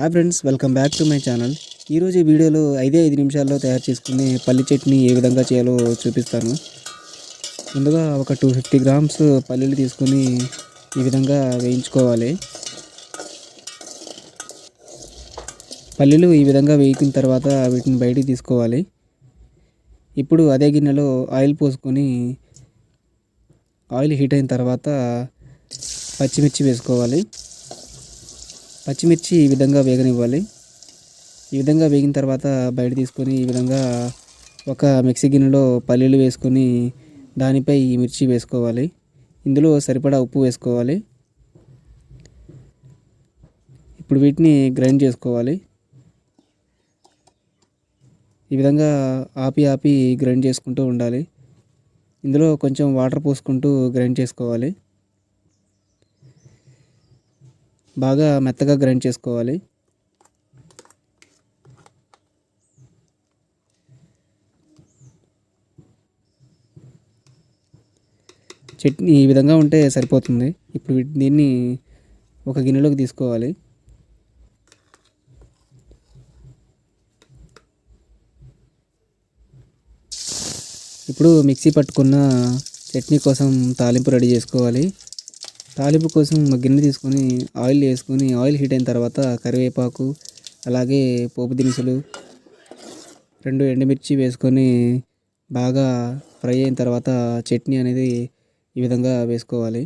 Hi friends welcome back to my channel. ఈరోజు ఈ వీడియోలో ఐదే ఐదు నిమిషాల్లో తయారు చేసుకునే పల్లి చట్నీ ఏ విధంగా చేయాలో చూపిస్తాను. ముందుగా ఒక టూ ఫిఫ్టీ గ్రామ్స్ పల్లీలు తీసుకొని ఈ విధంగా వేయించుకోవాలి. పల్లీలు ఈ విధంగా వేయిన తర్వాత వీటిని బయటికి తీసుకోవాలి. ఇప్పుడు అదే గిన్నెలో ఆయిల్ పోసుకొని ఆయిల్ హీట్ అయిన తర్వాత పచ్చిమిర్చి వేసుకోవాలి. పచ్చిమిర్చి ఈ విధంగా వేగనివ్వాలి. ఈ విధంగా వేగిన తర్వాత బయట తీసుకొని ఈ విధంగా ఒక మిక్సీ గిన్నెలో పల్లీలు వేసుకొని దానిపై ఈ మిర్చి వేసుకోవాలి. ఇందులో సరిపడా ఉప్పు వేసుకోవాలి. ఇప్పుడు వీటిని గ్రైండ్ చేసుకోవాలి. ఈ విధంగా ఆపి ఆపి గ్రైండ్ చేసుకుంటూ ఉండాలి. ఇందులో కొంచెం వాటర్ పోసుకుంటూ గ్రైండ్ చేసుకోవాలి. బాగా మెత్తగా గ్రైండ్ చేసుకోవాలి. చట్నీ ఈ విధంగా ఉంటే సరిపోతుంది. ఇప్పుడు వీటి- దీన్ని ఒక గిన్నెలోకి తీసుకోవాలి. ఇప్పుడు మిక్సీ పట్టుకున్న చట్నీ కోసం తాలింపు రెడీ చేసుకోవాలి. తాలింపు కోసం గిన్నె తీసుకొని ఆయిల్ వేసుకొని ఆయిల్ హీట్ అయిన తర్వాత కరివేపాకు అలాగే పోపు దినుసులు రెండు ఎండుమిర్చి వేసుకొని బాగా ఫ్రై అయిన తర్వాత చట్నీ అనేది ఈ విధంగా వేసుకోవాలి.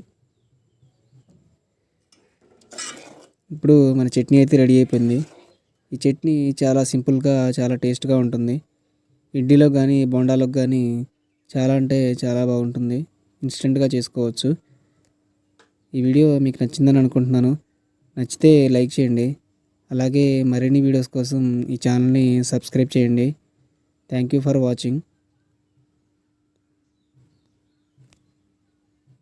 ఇప్పుడు మన చట్నీ అయితే రెడీ అయిపోయింది. ఈ చట్నీ చాలా సింపుల్గా చాలా టేస్ట్గా ఉంటుంది. ఇడ్లీలో కానీ బొండాలకు కానీ చాలా అంటే చాలా బాగుంటుంది. ఇన్స్టెంట్గా చేసుకోవచ్చు. ఈ వీడియో మీకు నచ్చిందని అనుకుంటున్నాను. నచ్చితే లైక్ చేయండి. అలాగే మరిన్ని వీడియోస్ కోసం ఈ ఛానల్ని సబ్స్క్రైబ్ చేయండి. Thank you for watching.